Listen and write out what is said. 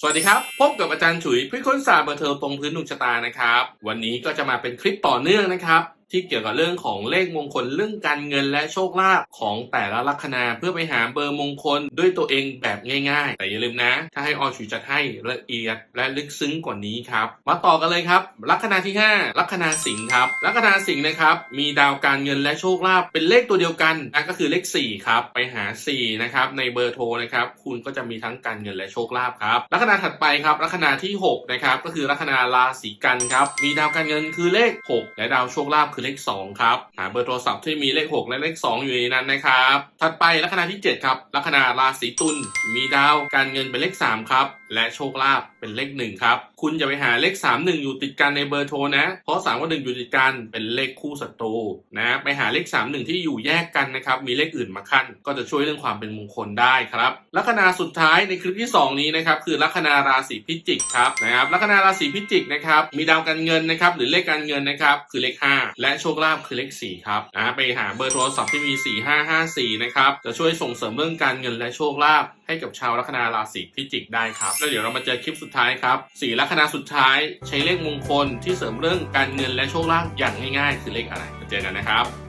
สวัสดีครับ พบกับอาจารย์ฉุยพิค้นศาสตร์เบอร์เทิงตรงพื้นดวงชะตานะครับ วันนี้ก็จะมาเป็นคลิปต่อเนื่องนะครับ ที่เกี่ยวกับเรื่องของเลขมงคลเรื่องการเงินและโชคลาภของแต่ละลัคนาเพื่อไปหาเบอร์มงคลด้วยตัวเองแบบง่ายๆ แต่อย่าลืมนะ ถ้าให้ออฉุยจัดให้ละเอียดและลึกซึ้งกว่านี้ครับ มาต่อกันเลยครับ ลัคนาที่ 5 ลัคนาสิงห์ครับลัคนาสิงห์นะครับมีดาวการเงินและโชคลาภเป็นเลขตัวเดียวกันนั่นก็คือเลข4ครับไปหา4นะครับในเบอร์โทรนะครับคุณก็จะมีทั้งการเงินและโชคลาภครับลัคนาถัดไปครับลัคนาที่6นะครับก็คือลัคนาราศีกันครับมีดาวการเงินคือเลข 6 และดาวโชคลาภคือเลข 2 ครับ หาเบอร์โทรศัพท์ที่มีเลข 6 และเลข 2 อยู่ในนั้นนะครับ ถัดไปลัคนาที่ 7 ครับลัคนาราศีตุลมีดาวการเงินเป็นเลข 3 ครับ และโชคลาภเป็นเลข 1 ครับคุณอย่าไปหาเลข 3 1 อยู่ติดกันในเบอร์โทรนะ เพราะ3กับ1อยู่ติดกันเป็นเลขคู่ศัตรูนะ ไปหาเลข 3 1 ที่อยู่แยกกันนะครับ มีเลขอื่นมาขั้น ก็จะช่วยเรื่องความเป็นมงคลได้ครับ ลัคนาสุดท้ายในคลิปที่ 2 นี้นะครับ คือลัคนาราศีพิจิกครับนะครับ ลัคนาราศีพิจิกนะครับ มีดาวการเงินนะครับ หรือเลขการเงินนะครับ คือเลข 5 และโชคลาภคือเลข 4 ครับนะไปหาเบอร์โทรศัพท์ที่มี 4554 นะครับ จะช่วยส่งเสริมเรื่องการเงินและโชคลาภให้กับชาวลัคนาราศีพิจิกได้ครับ แล้วเดี๋ยวเรามาเจอคลิปสุดท้ายครับสี่ลัคนาสุดท้ายใช้เลขมงคลที่เสริมเรื่องการเงินและโชคลาภอย่างง่ายๆ คือเลขอะไรมาเจอกันนะครับ